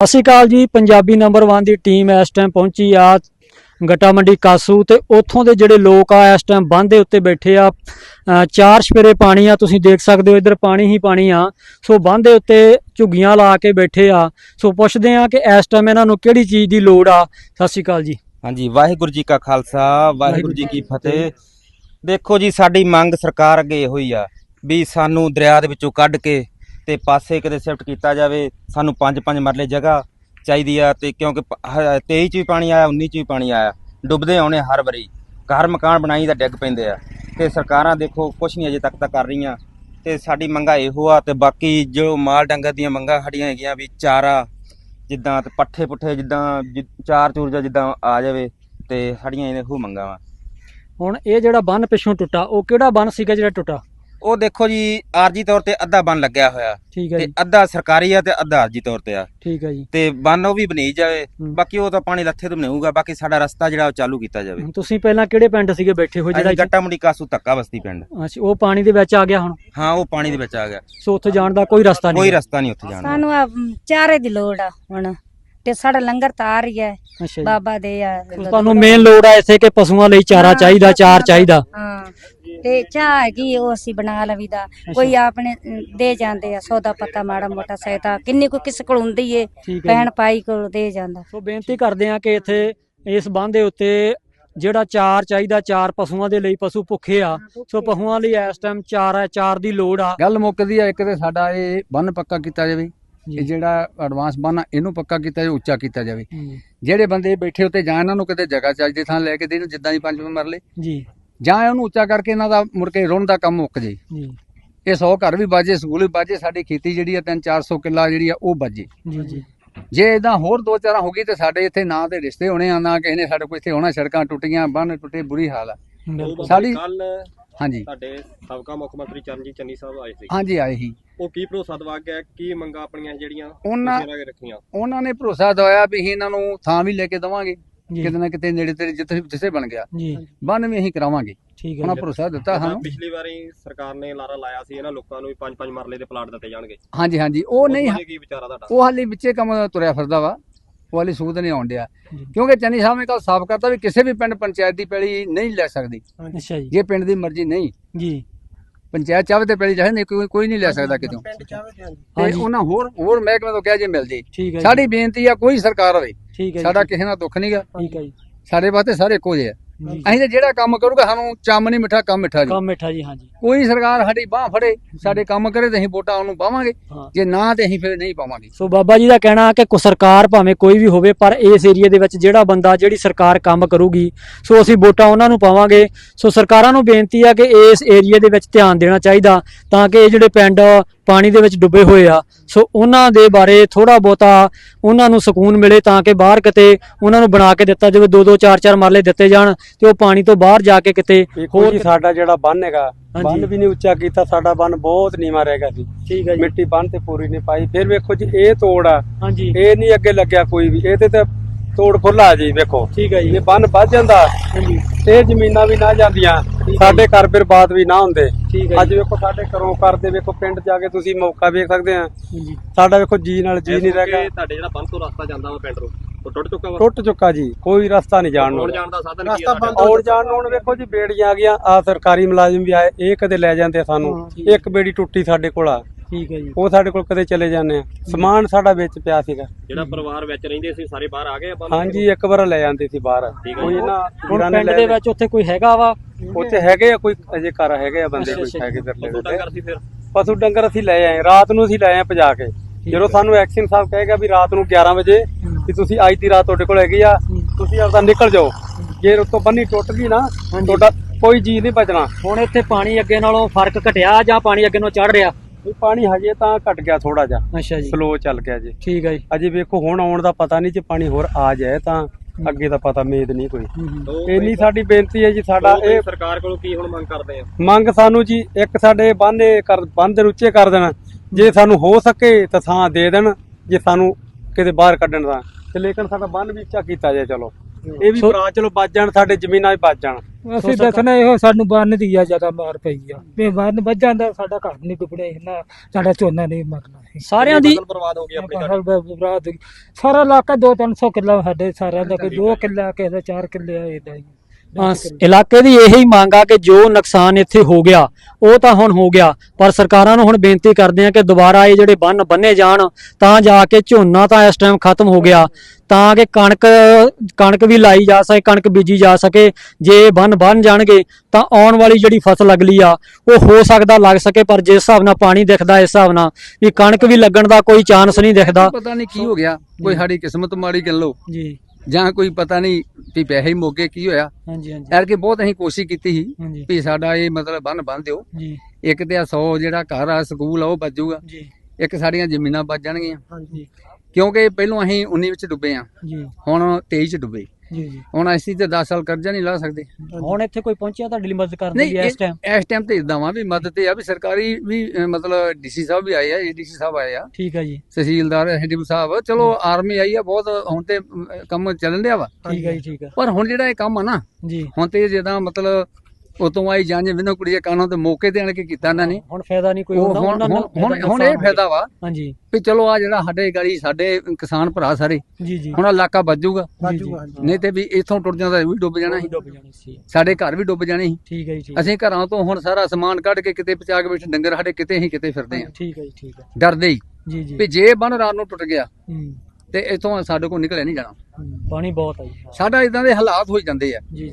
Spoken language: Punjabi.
ਸਤਿ ਸ਼੍ਰੀ ਅਕਾਲ ਜੀ, ਪੰਜਾਬੀ ਨੰਬਰ 1 ਦੀ ਟੀਮ ਇਸ ਟਾਈਮ ਪਹੁੰਚੀ ਆ ਗੱਟਾ ਮੰਡੀ ਕਾਸੂ ਤੇ ਉੱਥੋਂ ਦੇ ਜਿਹੜੇ ਲੋਕ ਆ ਇਸ ਟਾਈਮ ਬੰਦ ਦੇ ਉੱਤੇ ਬੈਠੇ ਆ। ਚਾਰ ਸਪੇਰੇ ਪਾਣੀ ਆ, ਤੁਸੀਂ ਦੇਖ ਸਕਦੇ ਹੋ, ਇੱਧਰ ਪਾਣੀ ਹੀ ਪਾਣੀ ਆ। ਸੋ ਬੰਦ ਦੇ ਉੱਤੇ ਝੁੱਗੀਆਂ ਲਾ ਕੇ ਬੈਠੇ ਆ। ਸੋ ਪੁੱਛਦੇ ਆ ਕਿ ਇਸ ਟਾਈਮ ਇਹਨਾਂ ਨੂੰ ਕਿਹੜੀ ਚੀਜ਼ ਦੀ ਲੋੜ ਆ? ਸਤਿ ਸ਼੍ਰੀ ਅਕਾਲ ਜੀ। ਹਾਂਜੀ, ਵਾਹਿਗੁਰੂ ਜੀ ਕਾ ਖਾਲਸਾ, ਵਾਹਿਗੁਰੂ ਜੀ ਕੀ ਫਤਿਹ। ਦੇਖੋ ਜੀ, ਸਾਡੀ ਮੰਗ ਸਰਕਾਰ ਅੱਗੇ ਇਹੋ ਹੀ ਆ ਵੀ ਸਾਨੂੰ ਦਰਿਆ ਦੇ ਵਿੱਚੋਂ ਕੱਢ ਕੇ ਤੇ ਪਾਸੇ ਕਿਤੇ ਸ਼ਿਫਟ ਕੀਤਾ ਜਾਵੇ, ਸਾਨੂੰ ਪੰਜ ਪੰਜ ਮਰਲੇ ਜਗ੍ਹਾ ਚਾਹੀਦੀ ਆ ਤੇ ਕਿਉਂਕਿ ਪ- 23 ਚ ਵੀ ਪਾਣੀ ਆਇਆ 19 ਚ ਵੀ ਪਾਣੀ ਆਇਆ। ਡੁੱਬਦੇ ਆਉਣੇ ਹਰ ਵਾਰੀ। ਘਰ ਮਕਾਨ ਬਣਾਈ ਤਾਂ ਡਿੱਗ ਪੈਂਦੇ ਆ। ਤੇ ਸਰਕਾਰਾਂ ਦੇਖੋ, ਕੁਛ ਨਹੀਂ ਅਜੇ ਤੱਕ ਤਾਂ ਕਰ ਰਹੀਆਂ। ਤੇ ਸਾਡੀ ਮੰਗਾ ਇਹੋ ਆ ਤੇ ਬਾਕੀ ਜੋ ਮਾਲ ਡੰਗਰ ਦੀਆਂ ਮੰਗਾਂ ਸਾਡੀਆਂ ਹੈਗੀਆਂ ਵੀ ਚਾਰਾ, ਜਿੱਦਾਂ ਤੇ ਪੱਠੇ ਪੁੱਠੇ ਜਿੱਦਾਂ, ਜਿ- ਚਾਰ ਚੂਰਜਾ ਜਿੱਦਾਂ ਆ ਜਾਵੇ ਤੇ ਸਾਡੀਆਂ ਇਹੋ ਮੰਗਾਂ ਵਾ। ਹੁਣ ਇਹ ਜਿਹੜਾ ਬੰਨ ਪਿੱਛੋਂ ਟੁੱਟਾ, ਉਹ ਕਿਹੜਾ ਬੰਨ ਸੀਗਾ ਜਿਹੜਾ ਟੁੱਟਾ? ਉਹ ਦੇਖੋ ਜੀ ਆਰਜੀ ਤੌਰ ਤੇ ਅੱਧਾ ਬੰਨ ਲੱਗਿਆ ਹੋਇਆ। ਠੀਕ ਹੈ ਤੇ ਜੀ। ਅੱਧਾ ਸਰਕਾਰੀ ਆ ਤੇ ਅੱਧਾ ਆਰਜੀ ਤੌਰ ਤੇ ਆ। ਠੀਕ ਹੈ ਜੀ। ਤੇ ਬੰਨ ਉਹ ਵੀ ਬਣੀ ਜਾਵੇ ਹੂੰ। ਬਾਕੀ ਉਹ ਤਾਂ ਪਾਣੀ ਲੱਥੇ ਤੋਂ ਬਣਾਊਗਾ ਬਾਕੀ ਸਾਡਾ ਰਸਤਾ ਜਿਹੜਾ ਉਹ ਚਾਲੂ ਕੀਤਾ ਜਾਵੇ। ਹੁਣ ਤੁਸੀਂ ਪਹਿਲਾਂ ਕਿਹੜੇ ਪਿੰਡ ਸੀਗੇ ਬੈਠੇ ਹੋਏ ਜਿਹੜਾ ਗੱਟਾ ਮੁੰਡੀ ਕਾਸੂ ਧੱਕਾ ਬਸਤੀ ਪਿੰਡ। ਅੱਛਾ ਉਹ ਪਾਣੀ ਦੇ ਵਿੱਚ ਆ ਗਿਆ ਹੁਣ? ਹਾਂ ਉਹ ਪਾਣੀ ਦੇ ਵਿੱਚ ਆ ਗਿਆ। ਸੋ ਉੱਥੇ ਜਾਣ ਦਾ ਕੋਈ ਰਸਤਾ ਨਹੀਂ ਕੋਈ ਰਸਤਾ ਨਹੀਂ ਉੱਥੇ ਜਾਣ ਦਾ। ਸਾਨੂੰ ਆ ਚਾਰੇ ਦੀ ਲੋੜ ਆ ਹੁਣ। ਤੇ ਸਾਡਾ ਲੰਗਰ ਤਾਂ ਆ ਰਹੀ ਹੈ ਅੱਛਾ ਜੀ। ਬਾਬਾ ਦੇ ਆ। ਤੁਹਾਨੂੰ ਮੇਨ ਲੋੜ ਆ ਇੱਥੇ ਕਿ ਪਸ਼ੂਆਂ ਲਈ ਚਾਰਾ ਹਾਂ, ਚਾਹੀਦਾ ਚਾਰ ਚਾਹੀਦਾ। ਹਾਂ। ਤੇ ਚਾਹ ਹੈਗੀ ਉਹ ਅਸੀਂ ਬਣਾ ਲਵੀਦਾ। ਕੋਈ ਆਪਣੇ ਦੇ ਜਾਂਦੇ ਆ ਸੌਦਾ ਪੱਤਾ ਮਾੜਾ ਮੋਟਾ ਸਹਾਇਤਾ ਕਿੰਨੀ ਕੋ ਕਿਸ ਕੋਲ ਹੁੰਦੀ ਏ ਠੀਕ ਹੈ ਭੈਣ। ਭਾਈ ਕੋਲ ਦੇ ਜਾਂਦਾ। ਸੋ ਬੇਨਤੀ ਕਰਦੇ ਆ ਕਿ ਇੱਥੇ ਇਸ ਬੰਦ ਦੇ ਉੱਤੇ ਜਿਹੜਾ ਚਾਰ ਚਾਹੀਦਾ ਚਾਰ ਪਸ਼ੂਆਂ ਦੇ ਲਈ ਪਸ਼ੂ ਭੁੱਖੇ ਆ ਸੋ ਪਸ਼ੂਆਂ ਲਈ ਇਸ ਟਾਈਮ ਚਾਰ ਹੈ ਚਾਰ ਦੀ ਲੋੜ ਆ। ਗੱਲ ਮੁੱਕਦੀ ਆ ਇੱਕ ਤੇ ਸਾਡਾ ਇਹ ਬੰਨ ਪੱਕਾ ਕੀਤਾ ਜਾਵੇ। ਇਹ ਜਿਹੜਾ ਐਡਵਾਂਸ ਬੰਨ ਆ ਇਹਨੂੰ ਪੱਕਾ ਕੀਤਾ ਜਾਵੇ ਉੱਚਾ ਕੀਤਾ ਜਾਵੇ। ਜਿਹੜੇ ਬੰਦੇ ਬੈਠੇ ਉੱਤੇ ਜਾਂ ਇਹਨਾਂ ਨੂੰ ਕਿਤੇ ਜਗ੍ਹਾ ਚਾਹੀਦੀ ਥਾਂ ਲੈ ਕੇ ਦੇਣ ਜਿੱਦਾਂ ਦੀ ਪੰਜ ਮਰਲੇ ਜੀ। ਜਾਂ ਇਹਨੂੰ ਉੱਚਾ ਕਰਕੇ ਇਹਨਾਂ ਦਾ ਮੁੜ ਕੇ ਰੁਣ ਦਾ ਕੰਮ ਮੁੱਕ ਜੇ। ਜੀ। ਇਹ 100 ਘਰ ਵੀ ਬਾਜੇ ਸਕੂਲ ਵੀ ਬਾਜੇ ਸਾਡੀ ਖੇਤੀ ਜਿਹੜੀ ਆ 3-400 ਕਿੱਲਾ ਜਿਹੜੀ ਆ ਉਹ ਬਾਜੇ। ਜੀ ਜੀ। ਜੇ ਇਦਾਂ ਹੋਰ ਦੋ ਚਾਰਾਂ ਹੋ ਗਈ ਤੇ ਸਾਡੇ ਇੱਥੇ ਨਾ ਤੇ ਰਿਸ਼ਤੇ ਹੋਣੇ ਆ ਨਾ ਕਿਸੇ ਨੇ ਸਾਡੇ ਕੋਲ ਇੱਥੇ ਹੋਣਾ ਸੜਕਾਂ ਟੁੱਟੀਆਂ ਬੰਨ ਟੁੱਟੇ ਬੁਰੀ ਹਾਲ ਆ। ਸਾਡੀ ਕੱਲ ਹਾਂਜੀ। ਸਾਡੇ ਸਾਬਕਾ ਮੁੱਖ ਮੰਤਰੀ ਚਰਨਜੀਤ ਚੰਨੀ ਸਾਹਿਬ ਆਏ ਸੀ। ਹਾਂਜੀ ਆਏ ਸੀ। ਉਹ ਕੀ ਭਰੋਸਾ ਦਵਾ ਗਿਆ ਕੀ ਮੰਗਾਂ ਆਪਣੀਆਂ ਜਿਹੜੀਆਂ ਉਹਨਾਂ ਰੱਖੀਆਂ? ਉਹਨਾਂ ਨੇ ਭਰੋਸਾ ਦਵਾਇਆ ਵੀ ਅਸੀਂ ਇਹਨਾਂ ਨੂੰ ਥਾਂ ਵੀ ਲੈ ਕੇ ਦਵਾਂਗੇ। ਕਿਤੇ ਨਾ ਕਿਤੇ ਨੇੜੇ ਤੇੜੇ ਜਿੱਥੇ ਜਿੱਥੇ ਬਣ ਗਿਆ। ਜੀ। ਬੰਨ ਵੀ ਅਸੀਂ ਕਰਾਵਾਂਗੇ। ਠੀਕ ਹੈ ਉਹਨਾਂ। ਭਰੋਸਾ ਦਿੱਤਾ ਸਾਨੂੰ। ਪਿਛਲੀ ਵਾਰੀ ਸਰਕਾਰ ਨੇ ਲਾਰਾ ਲਾਇਆ ਸੀ ਇਹਨਾਂ ਲੋਕਾਂ ਨੂੰ ਵੀ ਪੰਜ ਪੰਜ ਮਰਲੇ ਦੇ ਪਲਾਟ ਦਿੱਤੇ ਜਾਣਗੇ। ਹਾਂਜੀ ਹਾਂਜੀ। ਉਹ ਨਹੀਂ ਬਾਰੇ ਕੀ ਵਿਚਾਰਾ ਤੁਹਾਡਾ ਉਹ ਹਾਲੇ ਵਿੱਚੇ ਕੰਮ ਤੁਰਿਆ ਫਿਰਦਾ ਵਾ। ਉਹ ਹਾਲੇ ਸੂਦ ਨਹੀਂ ਆਉਣ ਡਿਆ। ਕਿਉਂਕਿ ਚੰਨੀ ਸਾਹਿਬ ਨੇ ਕੱਲ ਸਾਫ਼ ਕਰਤਾ ਵੀ ਕਿਸੇ ਵੀ ਪਿੰਡ ਪੰਚਾਇਤ ਦੀ ਪੈਲੀ ਨਹੀਂ ਲੈ ਸਕਦੀ। ਅੱਛਾ ਜੀ। ਜੇ ਪਿੰਡ ਦੀ ਮਰਜ਼ੀ ਨਹੀਂ। ਜੀ। ਪੰਚਾਇਤ ਚਾਹਵੇ ਤੇ ਪੈਲੀ ਚਾਹੇ ਨਹੀਂ ਕੋਈ ਕੋਈ ਨਹੀਂ ਲੈ ਸਕਦਾ ਕਿਤੋਂ। ਤੇ ਹਾਂਜੀ। ਉਹਨਾਂ ਹੋਰ ਹੋਰ ਮਹਿਕਮੇ ਤੋਂ ਕਿਹਾ ਜੇ ਮਿਲਦੀ। ਹੈ ਜੀ। ਸਾਡੀ ਬੇਨਤੀ ਆ ਕੋਈ ਸਰਕਾਰ ਹੋਵੇ ਠੀਕ ਹੈ ਜੀ। ਸਾਡਾ ਕਿਸੇ ਨਾਲ ਦੁੱਖ ਨਹੀਂਗਾ। ਠੀਕ ਹੈ ਜੀ। ਸਾਡੇ ਵਾਸਤੇ ਸਾਰੇ ਇੱਕੋ ਜਿਹੇ ਆ। ਜੀ। ਅਸੀਂ ਤੇ ਜਿਹੜਾ ਕੰਮ ਕਰੂਗਾ ਸਾਨੂੰ ਚੰਮ ਨਹੀਂ ਮਿੱਠਾ ਕੰਮ ਮਿੱਠਾ ਜੀ। ਕੰਮ ਮਿੱਠਾ ਜੀ ਹਾਂਜੀ ਕੋਈ ਸਰਕਾਰ ਸਾਡੀ ਬਾਹ ਫੜੇ ਸਾਡੇ ਕੰਮ ਕਰੇ ਤੇ ਅਸੀਂ ਵੋਟਾਂ ਉਹਨੂੰ ਪਾਵਾਂਗੇ। ਹਾਂ। ਜੇ ਨਾ ਤੇ ਅਸੀਂ ਫਿਰ ਨਹੀਂ ਪਾਵਾਂਗੇ। ਸੋ ਬਾਬਾ ਜੀ ਦਾ ਕਹਿਣਾ ਕਿ ਕੋ ਸਰਕਾਰ ਭਾਵੇਂ ਕੋਈ ਵੀ ਹੋਵੇ ਪਰ ਇਸ ਏਰੀਆ ਦੇ ਵਿੱਚ ਜਿਹੜਾ ਬੰਦਾ ਜਿਹੜੀ ਸਰਕਾਰ ਕੰਮ ਕਰੂਗੀ ਸੋ ਅਸੀਂ ਵੋਟਾਂ ਉਹਨਾਂ ਨੂੰ ਪਾਵਾਂਗੇ। ਸੋ ਸਰਕਾਰਾਂ ਨੂੰ ਬੇਨਤੀ ਆ ਕਿ ਇਸ ਏਰੀਆ ਦੇ ਵਿੱਚ ਧਿਆਨ ਦੇਣਾ ਚਾਹੀਦਾ ਤਾਂ ਕਿ ਇਹ ਜਿਹੜੇ ਪਿੰਡ ਪਾਣੀ ਦੇ ਵਿੱਚ ਡੁੱਬੇ ਹੋਏ ਆ। ਸੋ ਉਹਨਾਂ ਦੇ ਬਾਰੇ ਥੋੜਾ ਬਹੁਤਾ ਉਹਨਾਂ ਨੂੰ ਸਕੂਨ ਮਿਲੇ ਤਾਂ ਕਿ ਬਾਹਰ ਕਿਤੇ ਉਹਨਾਂ ਨੂੰ ਬਣਾ ਕੇ ਦਿੱਤਾ ਜਾਵੇ ਦੋ ਦੋ ਚਾਰ ਚਾਰ ਮਰਲੇ ਦਿੱਤੇ ਜਾਣ ਤੇ ਉਹ ਪਾਣੀ ਤੋਂ ਬਾਹਰ ਜਾ ਕੇ ਕਿਤੇ ਹੋਰ ਜੀ ਸਾਡਾ ਜਿਹੜਾ ਬੰਨ ਹੈਗਾ। ਬੰਨ ਵੀ ਨਹੀਂ ਉੱਚਾ ਕੀਤਾ ਸਾਡਾ ਬੰਨ ਬਹੁਤ ਨੀਵਾਂ ਰਹੇਗਾ ਸੀ ਠੀਕ ਹੈ ਜੀ। ਮਿੱਟੀ ਬੰਨ ਤੇ ਪੂਰੀ ਨਹੀਂ ਪਾਈ। ਫਿਰ ਵੇਖੋ ਜੀ ਇਹ ਤੋੜ ਆ। ਹਾਂਜੀ। ਇਹ ਨਹੀਂ ਅੱਗੇ ਲੱਗਿਆ ਕੋਈ ਵੀ। ਇਹਦੇ ਤੇ ਤੋੜ ਖੁੱਲਾ ਜੀ ਵੇਖੋ। ਠੀਕ ਹੈ ਜੀ। ਇਹ ਬੰਨ ਵੱਜ ਜਾਂਦਾ ਹਾਂਜੀ। ਤੇ ਜ਼ਮੀਨਾਂ ਵੀ ਨਾ ਜਾਂਦੀਆਂ। ਸਾਡੇ ਘਰ ਬਰਬਾਦ ਵੀ ਨਾ ਹੁੰਦੇ। ਅੱਜ ਵੇਖੋ ਸਾਡੇ ਘਰੋਂ ਕਰਦੇ ਵੇਖੋ ਪਿੰਡ ਜਾ ਕੇ ਤੁਸੀਂ ਮੌਕਾ ਵੇਖ ਸਕਦੇ ਆ। ਸਾਡਾ ਵੇਖੋ ਜੀ ਨਾਲ ਜੀ ਨਹੀਂ ਰਹਿ ਗਿਆ। ਤੁਹਾਡੇ ਜਿਹੜਾ ਬੰਦ ਤੋਂ ਰਸਤਾ ਜਾਂਦਾ ਵਾ ਪਿੰਡ ਟੁੱਟ ਚੁੱਕਾ ਵਾ? ਟੁੱਟ ਚੁੱਕਾ ਜੀ ਕੋਈ ਰਸਤਾ ਨਹੀਂ ਜਾਣ ਨੂੰ ਆਉਣ ਜਾਣ ਦਾ ਸਾਧਨ ਕੀ ਹੈ ਤੁਹਾਡਾ ਆਉਣ ਜਾਣ ਨੂੰ ਹੁਣ ਵੇਖੋ ਜੀ ਬੇੜੀਆਂ ਆ ਗਈਆਂ ਆ ਸਰਕਾਰੀ ਮੁਲਾਜ਼ਮ ਵੀ ਆਏ ਇਹ ਕਦੇ ਲੈ ਜਾਂਦੇ ਆ ਸਾਨੂੰ ਇੱਕ ਬੇੜੀ ਟੁੱਟੀ ਸਾਡੇ ਕੋਲ ਆ। ਠੀਕ ਹੈ ਜੀ। ਉਹ ਸਾਡੇ ਕੋਲ ਕਦੇ ਚਲੇ ਜਾਂਦੇ ਆ। ਸਮਾਨ ਸਾਡਾ ਵਿੱਚ ਪਿਆ ਸੀਗਾ। ਜਿਹੜਾ ਪਰਿਵਾਰ ਵਿੱਚ ਰਹਿੰਦੇ ਸੀ ਸਾਰੇ ਬਾਹਰ ਆ ਗਏ ਆ ਬੰਦ ਹਾਂਜੀ ਇੱਕ ਵਾਰ ਲੈ ਜਾਂਦੇ ਸੀ ਬਾਹਰ। ਠੀਕ ਹੈ ਕੋਈ ਨਾ ਹੁਣ ਪਿੰਡ ਦੇ ਵਿੱਚ ਉੱਥੇ ਕੋਈ ਹੈਗਾ ਵਾ? ਉੱਥੇ ਹੈਗੇ ਆ ਕੋਈ ਅਜੇ ਘਰ ਹੈਗੇ ਆ ਬੰਦੇ ਕੋਈ। ਹੈਗੇ ਛੋਟਾ ਦੇ ਪਸ਼ੂ ਡੰਗਰ ਅਸੀਂ ਲੈ ਆਏ ਰਾਤ ਨੂੰ ਅਸੀਂ ਲੈ ਆਏ ਭਜਾ ਕੇ। ਜਦੋਂ ਸਾਨੂੰ ਐਕਸ਼ਨ ਸਾਹਿਬ ਕਹੇਗਾ ਵੀ ਰਾਤ ਨੂੰ 11 ਵਜੇ ਵੀ ਤੁਸੀਂ ਅੱਜ ਦੀ ਰਾਤ ਤੁਹਾਡੇ ਕੋਲ ਹੈਗੀ ਆ ਤੁਸੀਂ ਆਪਦਾ ਨਿਕਲ ਜਾਓ। ਜੇ ਉੱਤੋਂ ਬੰਨੀ ਟੁੱਟ ਗਈ ਨਾ ਤੁਹਾਡਾ ਕੋਈ ਜੀ ਨਹੀਂ ਬਚਣਾ। ਹੁਣ ਇੱਥੇ ਪਾਣੀ ਅੱਗੇ ਨਾਲੋਂ ਫ਼ਰਕ ਘਟਿਆ ਜਾਂ ਪਾਣੀ ਅੱਗੇ ਨਾਲੋਂ ਚੜ ਰਿਹਾ? ਵੀ ਪਾਣੀ ਹਜੇ ਤਾਂ ਘਟ ਗਿਆ ਥੋੜਾ ਜਿਹਾ। ਅੱਛਾ ਜੀ। ਸਲੋ ਚੱਲ ਗਿਆ ਜੀ। ਠੀਕ ਹੈ ਜੀ। ਅਜੇ ਵੇਖੋ ਹੁਣ ਆਉਣ ਦਾ ਪਤਾ ਨਹੀਂ ਜੇ ਪਾਣੀ ਹੋਰ ਆ ਜਾਏ ਤਾਂ ਅੱਗੇ ਦਾ ਪਤਾ ਮੇਦ ਨਹੀਂ ਕੋਈ। ਇੰਨੀ ਸਾਡੀ ਬੇਨਤੀ ਹੈ ਜੀ ਸਾਡਾ ਇਹ ਸਰਕਾਰ ਕੋਲੋਂ ਕੀ ਹੁਣ ਮੰਗ ਕਰਦੇ ਆ? ਮੰਗ ਸਾਨੂੰ ਜੀ ਇੱਕ ਸਾਡੇ ਬੰਦੇ ਕਰ ਬੰਦੇ ਉੱਚੇ ਕਰ ਦੇਣ। ਜੇ ਸਾਨੂੰ ਹੋ ਸਕੇ ਤਾਂ ਥਾਂ ਦੇ ਦੇਣ ਜੇ ਸਾਨੂੰ ਕਿਤੇ ਬਾਹਰ ਕੱਢਣ ਦਾ। ਤੇ ਲੇਕਿਨ ਸਾਡਾ ਬੰਨ ਵੀ ਉੱਚਾ ਕੀਤਾ ਜਾਏ ਚਲੋ। ਇਹ ਵੀ ਭਰਾ ਚਲੋ ਬਚ ਜਾਣ ਸਾਡੇ ਜ਼ਮੀਨਾਂ ਵੀ ਬਚ ਜਾਣ। ਅਸੀਂ ਸਰਕਾਰ- ਦੱਸਣਾ ਇਹੋ ਸਾਨੂੰ ਬੰਨ ਦੀ ਆ ਜ਼ਿਆਦਾ ਮਾਰ ਪਈ ਆ। ਵੀ ਬੰਨ ਵੱਜ ਜਾਂਦਾ ਸਾਡਾ ਘਰ ਨਹੀਂ ਡੁੱਬਣਾ ਨਾ ਸਾਡਾ ਝੋਨਾ ਨਹੀਂ ਮਰਨਾ। ਸੀ ਸਾਰਿਆਂ ਦੀ ਫਸਲ ਬਰਬਾਦ ਹੋ ਗਈ ਆਪਣੀ ਫਸਲ ਬ- ਬਰਬਾਦ ਹੋ ਗਈ। ਸਾਰਾ ਇਲਾਕਾ 2-300 ਕਿੱਲਾ ਸਾਡੇ ਸਾਰਿਆਂ ਦਾ ਕੋਈ 2 ਕਿੱਲਾ ਕਿਸੇ ਦਾ 4 ਕਿੱਲੇ ਆ ਇਦਾਂ ਹੀ। ਹਾਂ, ਇਲਾਕੇ ਦੀ ਇਹੀ ਮੰਗ ਆ ਕਿ ਜੋ ਨੁਕਸਾਨ ਇੱਥੇ ਹੋ ਗਿਆ ਉਹ ਤਾਂ ਹੁਣ ਹੋ ਗਿਆ। ਪਰ ਸਰਕਾਰਾਂ ਨੂੰ ਹੁਣ ਬੇਨਤੀ ਕਰਦੇ ਆ ਕਿ ਦੁਬਾਰਾ ਇਹ ਜਿਹੜੇ ਬੰਨ ਬੰਨੇ ਜਾਣ ਤਾਂ ਜਾ ਕੇ ਝੋਨਾ ਤਾਂ ਇਸ ਟਾਈਮ ਖਤਮ ਹੋ ਗਿਆ। ਤਾਂ ਕਿ ਕਣਕ ਕਣਕ ਵੀ ਲਾਈ ਜਾ ਸਕੇ ਕਣਕ ਬੀਜੀ ਜਾ ਸਕੇ ਜੇ ਬੰਨ ਬੰਨ ਜਾਣਗੇ ਤਾਂ ਆਉਣ ਵਾਲੀ ਜਿਹੜੀ ਫਸਲ ਅਗਲੀ ਆ ਉਹ ਹੋ ਸਕਦਾ ਲੱਗ ਸਕੇ ਪਰ ਜਿਸ ਹਿਸਾਬ ਨਾਲ ਪਾਣੀ ਦਿਖਦਾ ਇਸ ਹਿਸਾਬ ਨਾਲ ਵੀ ਕਣਕ ਵੀ ਲੱਗਣ ਦਾ ਕੋਈ ਚਾਂਸ ਨਹੀਂ ਦਿਖਦਾ। ਪਤਾ ਨਹੀਂ ਕੀ ਹੋ ਗਿਆ ਕੋਈ ਸਾਡੀ ਕਿਸਮਤ ਮਾੜੀ ਕਰ ਲੋ ਜੀ। ਜਾਂ ਕੋਈ ਪਤਾ ਨਹੀਂ ਵੀ ਪੈਸੇ ਹੀ ਮੋਗੇ ਕੀ ਹੋਇਆ। ਹਾਂਜੀ ਹਾਂਜੀ। ਐਰ ਕੇ ਬਹੁਤ ਅਸੀਂ ਕੋਸ਼ਿਸ਼ ਕੀਤੀ ਸੀ ਵੀ ਸਾਡਾ ਇਹ ਮਤਲਬ ਬੰਨ ਬੰਨ ਦਿਓ। ਜੀ। ਇੱਕ ਤੇ ਆ 100 ਜਿਹੜਾ ਘਰ ਆ ਸਕੂਲ ਆ ਉਹ ਬਚੂਗਾ। ਜੀ। ਇੱਕ ਸਾਡੀਆਂ ਜ਼ਮੀਨਾਂ ਬਚ ਜਾਣਗੀਆਂ। ਹਾਂਜੀ। ਕਿਉਂਕਿ ਪਹਿਲੋਂ ਅਸੀਂ 19 ਵਿੱਚ ਡੁੱਬੇ ਆ ਜੀ। ਹੁਣ 23 ਚ ਡੁੱਬੇ। ਜੀ ਜੀ। ਹੁਣ ਅਸੀਂ ਤੇ 10 ਸਾਲ ਕਰਜ਼ਾ ਨਹੀਂ ਲਾ ਸਕਦੇ। ਹੁਣ ਇੱਥੇ ਕੋਈ ਪਹੁੰਚਿਆ ਤੁਹਾਡੇ ਲਈ ਮਦਦ ਕਰਨ ਲਈ ਇਸ ਟਾਈਮ ਇਸ ਟਾਈਮ ਤੇ ਇਦਾਂ ਵਾ ਵੀ ਮਦਦ ਤੇ ਆ ਵੀ ਸਰਕਾਰੀ ਵੀ ਮਤਲਬ ਡੀਸੀ ਸਾਹਿਬ ਵੀ ਆਏ ਆ ਏਡੀਸੀ ਸਾਹਿਬ ਆਏ ਆ। ਠੀਕ ਹੈ ਜੀ। ਤਹਿਸੀਲਦਾਰ ਹੈਡਿਮ ਸਾਹਿਬ ਚਲੋ ਆਰਮੀ ਆਈ ਆ ਬਹੁਤ ਹੁਣ ਤੇ ਕੰਮ ਚੱਲਣ ਡਿਆ ਵਾ। ਠੀਕ ਹੈ ਜੀ ਠੀਕ ਹੈ ਪਰ ਹੁਣ ਜਿਹੜਾ ਇਹ ਕੰਮ ਆ ਨਾ ਜੀ। ਹੁਣ ਤੇ ਜਿੱਦਾਂ ਮਤਲਬ ਉਤੋਂ ਆਈ ਜਾਂ ਜਿਵੇਂ ਕੁੜੀਏ ਕਾਨਾਂ ਤੇ ਮੌਕੇ ਤੇ ਆਣ ਕੇ ਕੀਤਾ ਇਹਨਾਂ ਨੇ। ਹੁਣ ਫਾਇਦਾ ਨਹੀਂ ਕੋਈ ਹੁੰਦਾ ਹੁਣ ਹੁਣ ਹੁਣ- ਇਹ ਫਾਇਦਾ ਵਾ। ਹਾਂਜੀ। ਵੀ ਚਲੋ ਆ ਜਿਹੜਾ ਸਾਡੇ ਗਾੜੀ ਸਾਡੇ ਕਿਸਾਨ ਭਰਾ ਸਾਰੇ ਜੀ ਜੀ। ਹੁਣ ਇਲਾਕਾ ਜੀ। ਨਹੀਂ ਤੇ ਵੀ ਇੱਥੋਂ ਟੁੱਟ ਜਾਂਦਾ ਵੀ ਡੁੱਬ ਜਾਣਾ ਸੀ। ਸਾਡੇ ਘਰ ਵੀ ਡੁੱਬ ਜਾਣੇ ਸੀ। ਠੀਕ ਹੈ ਜੀ ਅਸੀਂ ਘਰਾਂ ਤੋਂ ਹੁਣ ਸਾਰਾ ਸਮਾਨ ਕੱਢ ਕੇ ਕਿਤੇ ਪਚਾ ਕੇ ਬੈਠੇ ਡੰਗਰ ਸਾਡੇ ਕਿਤੇ ਹੀ ਕਿਤੇ ਫਿਰਦੇ ਆ। ਠੀਕ ਹੈ ਜੀ ਠੀਕ ਹੈ। ਡਰਦੇ ਹੀ। ਜੀ ਜੀ। ਵੀ ਜੇ ਬੰਨ ਰਾਤ ਨੂੰ ਟੁੱਟ ਗਿਆ ਹੂੰ, ਤੇ ਇਥੋਂ ਸਾਡੇ ਕੋਲ ਨਿਕਲਿਆ ਨਹੀਂ ਜਾਣਾ। ਹੂੰ, ਪਾਣੀ ਬਹੁਤ ਹੈ ਜੀ ਸਾਡਾ ਇਦਾਂ ਦੇ ਹਾਲਾਤ ਹੋਈ ਜਾਂਦੇ ਆ। ਜੀ।